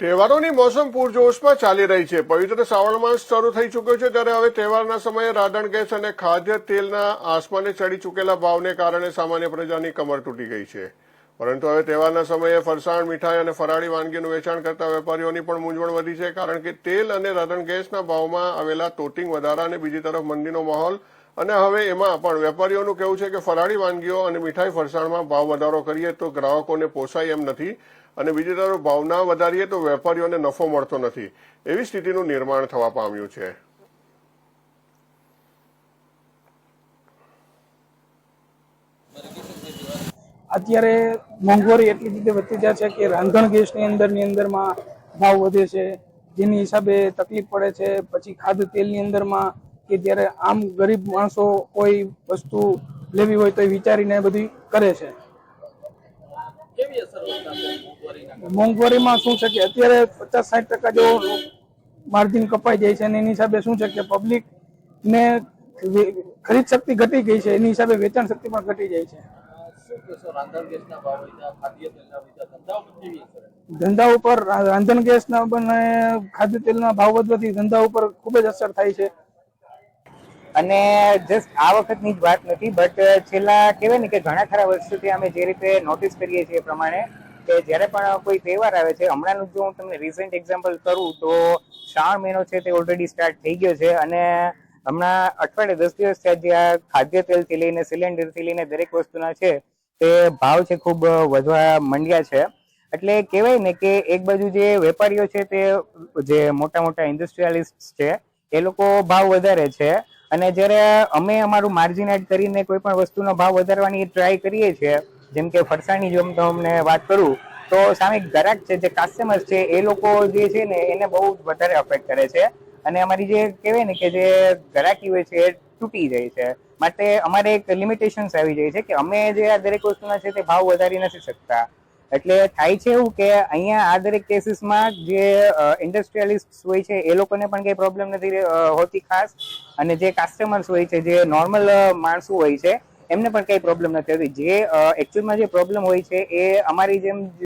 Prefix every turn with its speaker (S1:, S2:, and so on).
S1: તહેવારોની મોસમ પૂરજોશમાં ચાલી રહી છે. પવિત્ર શ્રાવણ માસ શરૂ થઈ ચૂક્યો છે ત્યારે હવે તહેવારના સમયે રાધણ ગેસ અને ખાદ્ય તેલના આસમાને ચડી ચૂકેલા ભાવને કારણે સામાન્ય પ્રજાની કમર તૂટી ગઈ છે. પરંતુ હવે તહેવારના સમયે ફરસાણ, મીઠાઈ અને ફરાળી વાનગીનું વેચાણ કરતા વેપારીઓની પણ મૂંઝવણ વધી છે, કારણ કે તેલ અને રાધણ ગેસના ભાવમાં આવેલા તોટિંગ વધારા અને બીજી તરફ મંદીનો માહોલ અને હવે એમાં પણ વેપારીઓનું કહેવું છે કે ફરાળી વાનગીઓ અને મીઠાઈ ફરસાણમાં ભાવ વધારો કરીએ તો ગ્રાહકોને પોસાય એમ નથી અને બીજી તરફ ભાવ ના વધારીએ તો વેપારીઓને નફો મળતો નથી. એવી સ્થિતિનું નિર્માણ થવા પામ્યું છે.
S2: અત્યારે મોંઘવારી એટલી રીતે વધતી જાય છે કે રાંધણ ગેસની અંદરની અંદરમાં ભાવ વધે છે. જેની હિસાબે તકલીફ પડે છે. પછી ખાદ્ય તેલની અંદરમાં કે જ્યારે આમ ગરીબ માણસો કોઈ વસ્તુ લેવી હોય તો એ વિચારીને બધી કરે છે. મોંઘવારીમાં શું છે કે અત્યારે પચાસ સાઠ ટકા જેવો માર્જિન કપાઈ જાય છે અને એની હિસાબે શું છે કે પબ્લિક ને ખરીદ શક્તિ ઘટી ગઈ છે. એની હિસાબે વેચાણ શક્તિ પણ ઘટી જાય છે.
S3: ધંધા ઉપર
S2: રાંધણ ગેસના અને ખાદ્ય તેલના ભાવ વધવાથી ધંધા ઉપર ખૂબ જ અસર થાય છે.
S4: અને જસ્ટ આ વખતની જ વાત નથી બટ છેલ્લા કહેવાય ને કે ઘણા ખરા વર્ષોથી અમે જે રીતે નોટિસ કરીએ છીએ એ પ્રમાણે કે જ્યારે પણ કોઈ તહેવાર આવે છે, હમણાંનું જો હું તમને રિસેન્ટ એક્ઝામ્પલ કરું તો શ્રાવણ મહિનો છે તે ઓલરેડી સ્ટાર્ટ થઈ ગયો છે અને હમણાં અઠવાડિયે દસ દિવસ થયા જે આ ખાદ્ય તેલથી લઈને સિલિન્ડરથી લઈને દરેક વસ્તુના છે તે ભાવ છે ખૂબ વધવા માંડ્યા છે. એટલે કહેવાય ને કે એક બાજુ જે વેપારીઓ છે તે જે મોટા મોટા ઇન્ડસ્ટ્રીયાલિસ્ટ છે, એ લોકો ભાવ વધારે છે અને જ્યારે અમે અમારું માર્જિન એડ કરીને કોઈ પણ વસ્તુનો ભાવ વધારવાની ટ્રાય કરીએ છીએ, જેમ કે ફરસાણની જો અમને વાત કરું, તો સામે ગ્રાહક છે જે કસ્ટમર છે, એ લોકો જે છે ને એને બહુ વધારે અફેક્ટ કરે છે. અને અમારી જે કહેવાય ને કે જે ગ્રાહકી હોય છે એ તૂટી જાય છે. માટે અમારે એક લિમિટેશન્સ આવી જાય છે કે અમે જે આ દરેક વસ્તુના છે તે ભાવ વધારી નથી શકતા. એટલે થાય છે એવું કે અહીંયા આ દરેક કેસીસમાં જે ઇન્ડસ્ટ્રીયલિસ્ટ હોય છે, એ લોકોને પણ કઈ પ્રોબ્લેમ નથી હોતી ખાસ. અને જે કસ્ટમર્સ હોય છે, જે નોર્મલ માણસો હોય છે, એમને પણ કઈ પ્રોબ્લેમ નથી હોતી. જે એકચ્યુઅલમાં જે પ્રોબ્લેમ હોય છે, એ અમારી જેમ